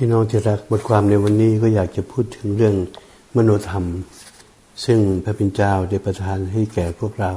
พี่น้องที่รักบทความในวันนี้ก็อยากจะพูดถึงเรื่องมโนธรรม ซึ่งพระพินเจ้าได้ประทานให้แก่พวกเรา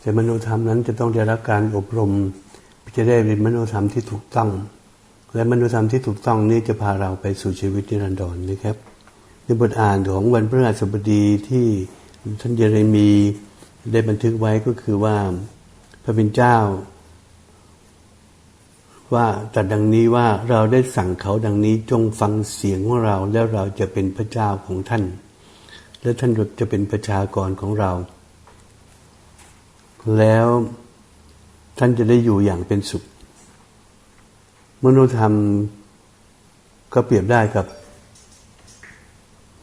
แต่มโนธรรมนั้นจะต้องได้รับการอบรมจะได้เป็นมโนธรรมที่ถูกต้อง และมโนธรรมที่ถูกต้องนี้จะพาเราไปสู่ชีวิตนิรันดรนนะครับ ในบทอ่านของวันพฤหัสบดีที่ท่านเยเรมีได้บันทึกไว้ก็คือว่าพระเป็นเจ้า ว่าแต่ดังนี้ว่าเราได้สั่งเขาดังนี้จงฟังเสียงของเราแล้วเราจะเป็นพระเจ้าของท่าน และท่านจะเป็นประชากรของเรา แล้วท่านจะได้อยู่อย่างเป็นสุข มนุษยธรรมก็เปรียบได้กับ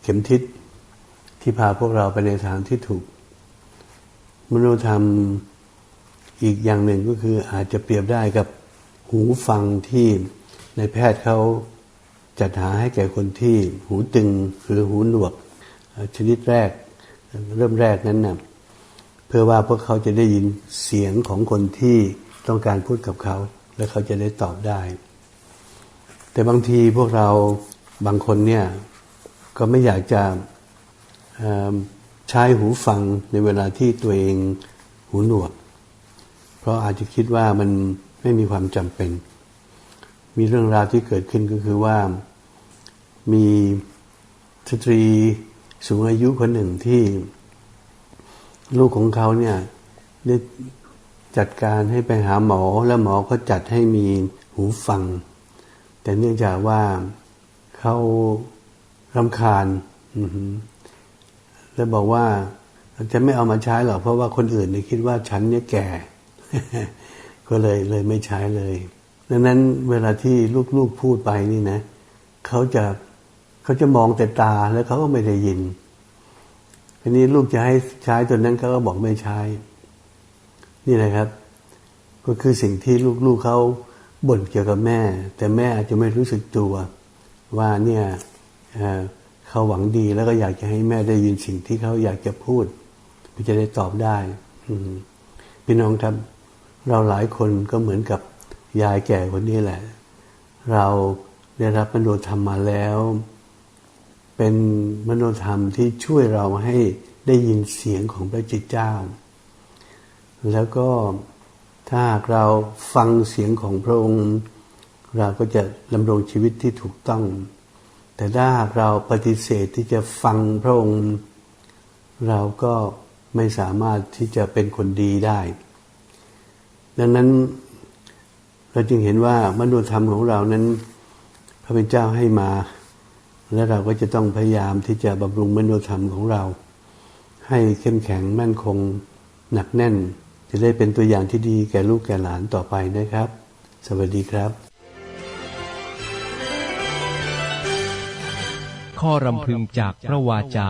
เข็มทิศที่พาพวกเราไปในทางที่ถูก มนุษยธรรมอีกอย่างหนึ่งก็คืออาจจะเปรียบได้กับ หูฟังที่ในแพทย์เขาจัดหาให้แก่คนที่หูตึงหรือหูหนวกชนิดแรกเริ่มแรกนั้นนะ่ะเพื่อว่าพวกเขาจะได้ยินเสียงของคนที่ต้องการพูดกับเขา และเขาจะได้ตอบได้ แต่บางทีพวกเราบางคนเนี่ยก็ไม่อยากจะใช้หูฟังในเวลาที่ตัวเองหูหนวก เพราะอาจจะคิดว่ามัน ไม่มีความจำเป็น มีเรื่องราวที่เกิดขึ้นก็คือว่ามีสตรีสูงอายุคนหนึ่งที่ลูกของเขาเนี่ยได้จัดการให้ไปหาหมอแล้วหมอก็จัดให้มีหูฟัง แต่เนื่องจากว่าเขารำคาญแล้วบอกว่าจะไม่เอามาใช้หรอกเพราะว่าคนอื่นนี่คิดว่าฉันเนี่ยแก่ ก็เลยเลยไม่ใช้เลย ดังนั้นเวลาที่ลูกๆพูดไปนี่นะเขาจะเขาจะมองแต่ตาแล้วเขาก็ไม่ได้ยินทีนี้ลูกจะให้ใช้ตัวนั้นเขาก็บอกไม่ใช้ นี่นะครับ ก็คือสิ่งที่ลูกๆเขาบ่นเกี่ยวกับแม่ แต่แม่อาจจะไม่รู้สึกตัว ว่าเนี่ยเขาหวังดีแล้วก็อยากจะให้แม่ได้ยินสิ่งที่เขาอยากจะพูดเพื่อจะได้ตอบได้พี่น้องครับ เราหลายคนก็เหมือนกับยายแก่คนนี้แหละ เราได้รับมโนธรรมมาแล้ว เป็นมโนธรรมที่ช่วยเราให้ได้ยินเสียงของพระจิตเจ้า แล้วก็ถ้าเราฟังเสียงของพระองค์ เราก็จะดำรงชีวิตที่ถูกต้อง แต่ถ้าเราปฏิเสธที่จะฟังพระองค์ เราก็ไม่สามารถที่จะเป็นคนดีได้ ดังนั้นเราจึงเห็นว่ามนุษยธรรมของเรานั้น พระเป็นเจ้าให้มา และเราก็จะต้องพยายามที่จะบำรุงมนุษยธรรมของเรา ให้เข้มแข็งมั่นคงหนักแน่น จะได้เป็นตัวอย่างที่ดีแก่ลูกแก่หลานต่อไปนะครับ สวัสดีครับ ข้อรำพึงจากพระวาจา